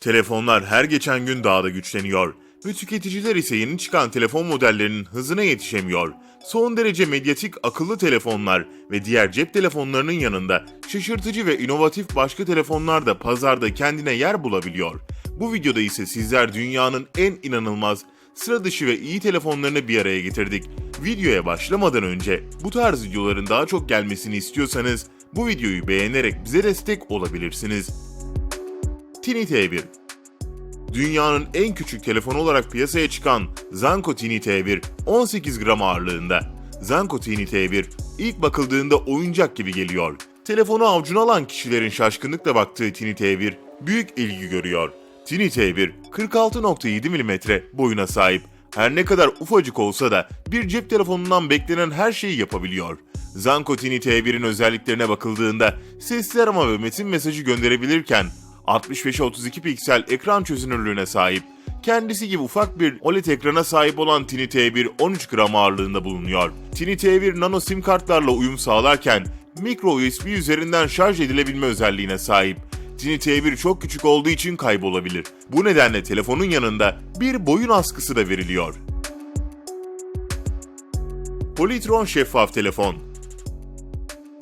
Telefonlar her geçen gün daha da güçleniyor ve tüketiciler ise yeni çıkan telefon modellerinin hızına yetişemiyor. Son derece medyatik akıllı telefonlar ve diğer cep telefonlarının yanında şaşırtıcı ve inovatif başka telefonlar da pazarda kendine yer bulabiliyor. Bu videoda ise sizler dünyanın en inanılmaz, sıra dışı ve iyi telefonlarını bir araya getirdik. Videoya başlamadan önce bu tarz videoların daha çok gelmesini istiyorsanız bu videoyu beğenerek bize destek olabilirsiniz. Tini T1 Dünyanın en küçük telefonu olarak piyasaya çıkan Zanko Tini T1 18 gram ağırlığında. Zanko Tini T1 ilk bakıldığında oyuncak gibi geliyor. Telefonu avucuna alan kişilerin şaşkınlıkla baktığı Tini T1 büyük ilgi görüyor. Tini T1 46.7 mm boyuna sahip. Her ne kadar ufacık olsa da bir cep telefonundan beklenen her şeyi yapabiliyor. Zanko Tini T1'in özelliklerine bakıldığında sesli arama ve metin mesajı gönderebilirken 65'e 32 piksel ekran çözünürlüğüne sahip. Kendisi gibi ufak bir OLED ekrana sahip olan Tini T1 13 gram ağırlığında bulunuyor. Tini T1 nano sim kartlarla uyum sağlarken micro USB üzerinden şarj edilebilme özelliğine sahip. Tini T1 çok küçük olduğu için kaybolabilir. Bu nedenle telefonun yanında bir boyun askısı da veriliyor. Polytron şeffaf telefon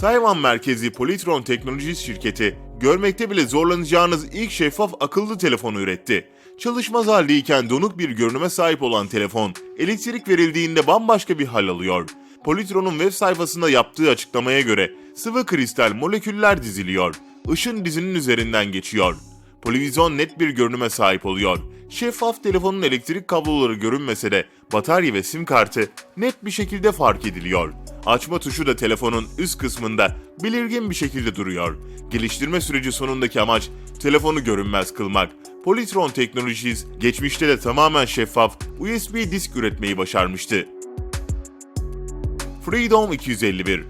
Tayvan merkezli Polytron Teknolojisi şirketi, görmekte bile zorlanacağınız ilk şeffaf akıllı telefonu üretti. Çalışmaz haldeyken donuk bir görünüme sahip olan telefon, elektrik verildiğinde bambaşka bir hal alıyor. Polytron'un web sayfasında yaptığı açıklamaya göre sıvı kristal moleküller diziliyor. Işın dizinin üzerinden geçiyor. Polivizyon net bir görünüme sahip oluyor. Şeffaf telefonun elektrik kabloları görünmese de batarya ve sim kartı net bir şekilde fark ediliyor. Açma tuşu da telefonun üst kısmında belirgin bir şekilde duruyor. Geliştirme süreci sonundaki amaç telefonu görünmez kılmak. Polytron Technologies geçmişte de tamamen şeffaf USB disk üretmeyi başarmıştı. Freedom 251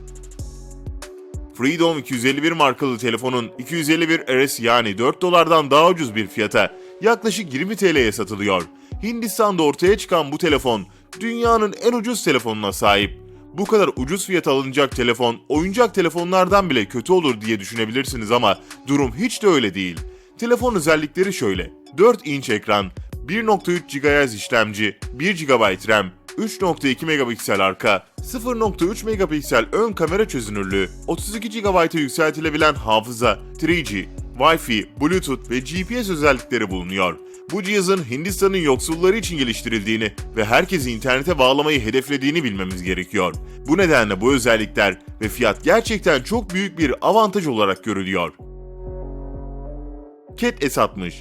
Freedom 251 markalı telefonun 251 RS yani 4 dolardan daha ucuz bir fiyata yaklaşık 20 TL'ye satılıyor. Hindistan'da ortaya çıkan bu telefon dünyanın en ucuz telefonuna sahip. Bu kadar ucuz fiyata alınacak telefon oyuncak telefonlardan bile kötü olur diye düşünebilirsiniz ama durum hiç de öyle değil. Telefon özellikleri şöyle. 4 inç ekran, 1.3 GHz işlemci, 1 GB RAM, 3.2 megapiksel arka, 0.3 megapiksel ön kamera çözünürlüğü, 32 GB'a yükseltilebilen hafıza, 3G, Wi-Fi, Bluetooth ve GPS özellikleri bulunuyor. Bu cihazın Hindistan'ın yoksulları için geliştirildiğini ve herkesi internete bağlamayı hedeflediğini bilmemiz gerekiyor. Bu nedenle bu özellikler ve fiyat gerçekten çok büyük bir avantaj olarak görülüyor. Cat S60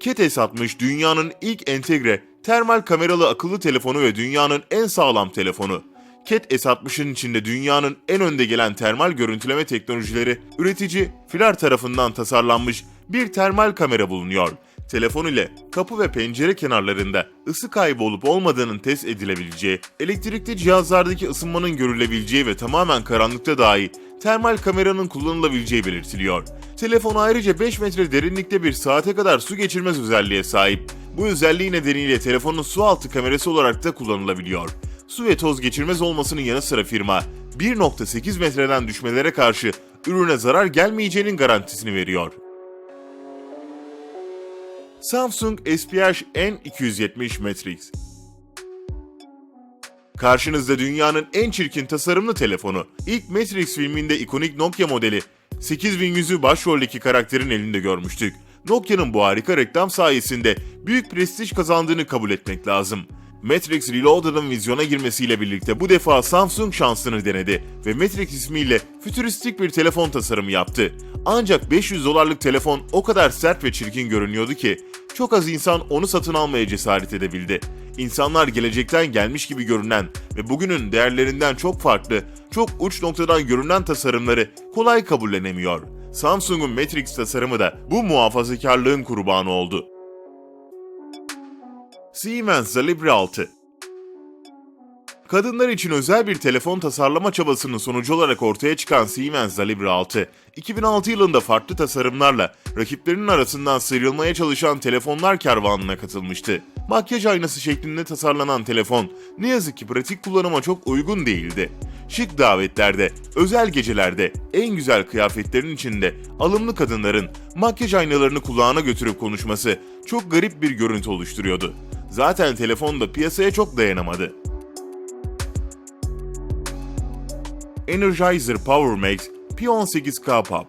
Cat S60 dünyanın ilk entegre termal kameralı akıllı telefonu ve dünyanın en sağlam telefonu. Cat S60'ın içinde dünyanın en önde gelen termal görüntüleme teknolojileri üretici Filar tarafından tasarlanmış bir termal kamera bulunuyor. Telefon ile kapı ve pencere kenarlarında ısı kaybı olup olmadığının test edilebileceği, elektrikli cihazlardaki ısınmanın görülebileceği ve tamamen karanlıkta dahi termal kameranın kullanılabileceği belirtiliyor. Telefon ayrıca 5 metre derinlikte bir saate kadar su geçirmez özelliğe sahip. Bu özelliği nedeniyle telefonun su altı kamerası olarak da kullanılabiliyor. Su ve toz geçirmez olmasının yanı sıra firma 1.8 metreden düşmelere karşı ürüne zarar gelmeyeceğinin garantisini veriyor. Samsung SPH N270 Matrix Karşınızda dünyanın en çirkin tasarımlı telefonu. İlk Matrix filminde ikonik Nokia modeli 8100'ü başroldeki karakterin elinde görmüştük. Nokia'nın bu harika reklam sayesinde büyük prestij kazandığını kabul etmek lazım. Matrix Reloaded'ın vizyona girmesiyle birlikte bu defa Samsung şansını denedi ve Matrix ismiyle fütüristik bir telefon tasarımı yaptı. Ancak 500 dolarlık telefon o kadar sert ve çirkin görünüyordu ki çok az insan onu satın almaya cesaret edebildi. İnsanlar gelecekten gelmiş gibi görünen ve bugünün değerlerinden çok farklı, çok uç noktadan görünen tasarımları kolay kabullenemiyor. Samsung'un Matrix tasarımı da bu muhafazakarlığın kurbanı oldu. Siemens Libre 6 Kadınlar için özel bir telefon tasarlama çabasının sonucu olarak ortaya çıkan Siemens Libre 6, 2006 yılında farklı tasarımlarla rakiplerinin arasından sıyrılmaya çalışan telefonlar kervanına katılmıştı. Makyaj aynası şeklinde tasarlanan telefon ne yazık ki pratik kullanıma çok uygun değildi. Şık davetlerde, özel gecelerde, en güzel kıyafetlerin içinde alımlı kadınların makyaj aynalarını kulağına götürüp konuşması çok garip bir görüntü oluşturuyordu. Zaten telefon da piyasaya çok dayanamadı. Energizer Power Max P18K Pop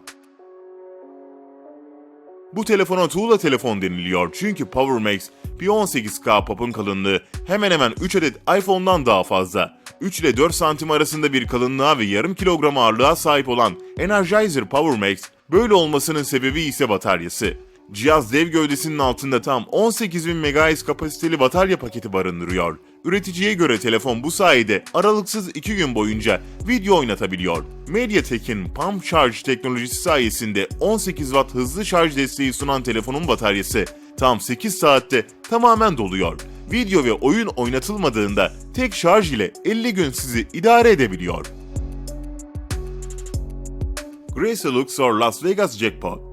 bu telefona tuğla telefon deniliyor çünkü Power Max P18K Pop'un kalınlığı hemen hemen 3 adet iPhone'dan daha fazla. 3 ile 4 santim arasında bir kalınlığa ve yarım kilogram ağırlığa sahip olan Energizer Power Max, böyle olmasının sebebi ise bataryası. Cihaz dev gövdesinin altında tam 18.000 MHz kapasiteli batarya paketi barındırıyor. Üreticiye göre telefon bu sayede aralıksız 2 gün boyunca video oynatabiliyor. MediaTek'in Pump Charge teknolojisi sayesinde 18 Watt hızlı şarj desteği sunan telefonun bataryası tam 8 saatte tamamen doluyor. Video ve oyun oynatılmadığında tek şarj ile 50 gün sizi idare edebiliyor. Grace Luxor Las Vegas Jackpot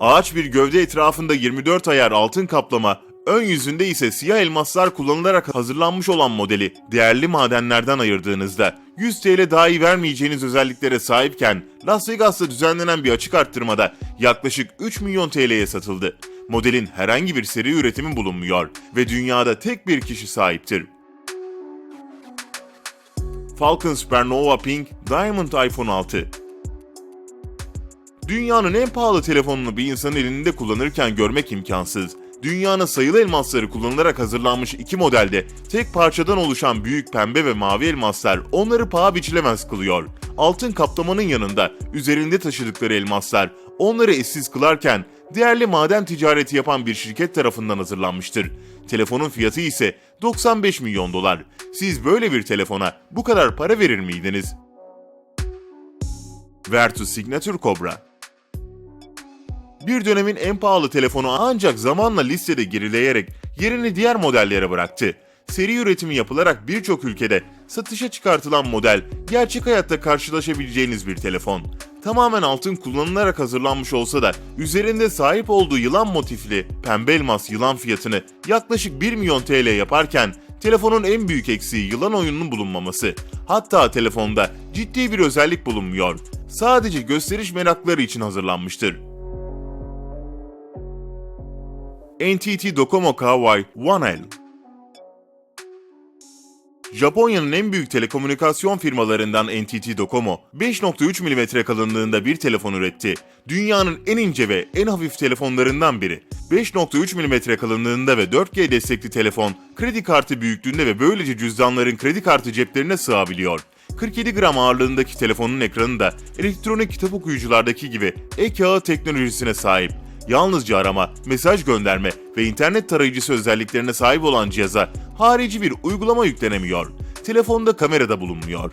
Ağaç bir gövde etrafında 24 ayar altın kaplama, ön yüzünde ise siyah elmaslar kullanılarak hazırlanmış olan modeli değerli madenlerden ayırdığınızda 100 TL dahi vermeyeceğiniz özelliklere sahipken Las Vegas'ta düzenlenen bir açık arttırmada yaklaşık 3 milyon TL'ye satıldı. Modelin herhangi bir seri üretimi bulunmuyor ve dünyada tek bir kişi sahiptir. Falcon Supernova Pink Diamond iPhone 6 Dünyanın en pahalı telefonunu bir insanın elinde kullanırken görmek imkansız. Dünyanın sayılı elmasları kullanılarak hazırlanmış iki modelde tek parçadan oluşan büyük pembe ve mavi elmaslar onları paha biçilemez kılıyor. Altın kaplamanın yanında üzerinde taşıdıkları elmaslar onları eşsiz kılarken değerli maden ticareti yapan bir şirket tarafından hazırlanmıştır. Telefonun fiyatı ise 95 milyon dolar. Siz böyle bir telefona bu kadar para verir miydiniz? Vertu Signature Cobra bir dönemin en pahalı telefonu ancak zamanla listede gerileyerek yerini diğer modellere bıraktı. Seri üretimi yapılarak birçok ülkede satışa çıkartılan model gerçek hayatta karşılaşabileceğiniz bir telefon. Tamamen altın kullanılarak hazırlanmış olsa da üzerinde sahip olduğu yılan motifli pembe elmas yılan fiyatını yaklaşık 1 milyon TL yaparken telefonun en büyük eksiği yılan oyununun bulunmaması. Hatta telefonda ciddi bir özellik bulunmuyor. Sadece gösteriş merakları için hazırlanmıştır. NTT Docomo Kawai One L Japonya'nın en büyük telekomünikasyon firmalarından NTT Docomo, 5.3 mm kalınlığında bir telefon üretti. Dünyanın en ince ve en hafif telefonlarından biri. 5.3 mm kalınlığında ve 4G destekli telefon, kredi kartı büyüklüğünde ve böylece cüzdanların kredi kartı ceplerine sığabiliyor. 47 gram ağırlığındaki telefonun ekranı da elektronik kitap okuyuculardaki gibi e-kağıt teknolojisine sahip yalnızca arama, mesaj gönderme ve internet tarayıcısı özelliklerine sahip olan cihaza harici bir uygulama yüklenemiyor. Telefonda kamera da bulunmuyor.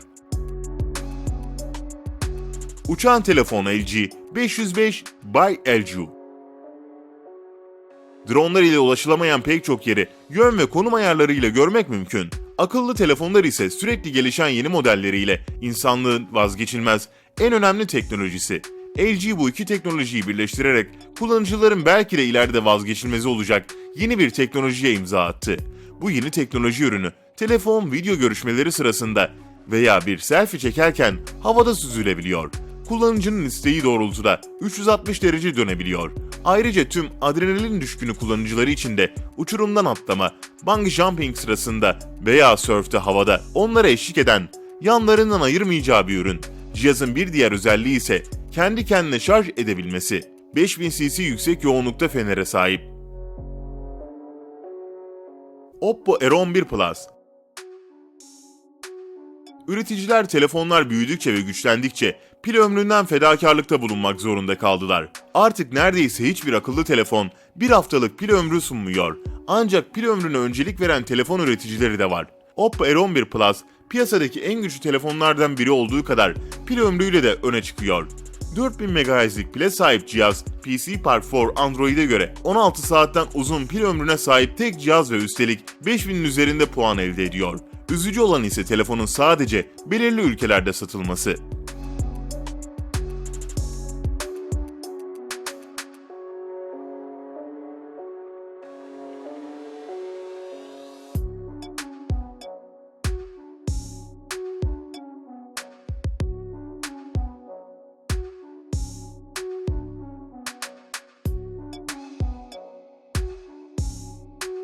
Uçan telefon LG 505 by LG Dronlar ile ulaşılamayan pek çok yeri yön ve konum ayarları ile görmek mümkün. Akıllı telefonlar ise sürekli gelişen yeni modelleriyle insanlığın vazgeçilmez en önemli teknolojisi. LG bu iki teknolojiyi birleştirerek kullanıcıların belki de ileride vazgeçilmezi olacak yeni bir teknolojiye imza attı. Bu yeni teknoloji ürünü telefon video görüşmeleri sırasında veya bir selfie çekerken havada süzülebiliyor. Kullanıcının isteği doğrultuda 360 derece dönebiliyor. Ayrıca tüm adrenalin düşkünü kullanıcıları için de uçurumdan atlama, bungee jumping sırasında veya sörfte havada onlara eşlik eden, yanlarından ayırmayacağı bir ürün. Cihazın bir diğer özelliği ise kendi kendine şarj edebilmesi. 5000 cc yüksek yoğunlukta fenere sahip. Oppo R11 Plus Üreticiler telefonlar büyüdükçe ve güçlendikçe pil ömründen fedakarlıkta bulunmak zorunda kaldılar. Artık neredeyse hiçbir akıllı telefon bir haftalık pil ömrü sunmuyor. Ancak pil ömrüne öncelik veren telefon üreticileri de var. Oppo R11 Plus piyasadaki en güçlü telefonlardan biri olduğu kadar pil ömrüyle de öne çıkıyor. 4000 MHz'lik pile sahip cihaz PC Park 4 Android'e göre 16 saatten uzun pil ömrüne sahip tek cihaz ve üstelik 5000'in üzerinde puan elde ediyor. Üzücü olan ise telefonun sadece belirli ülkelerde satılması.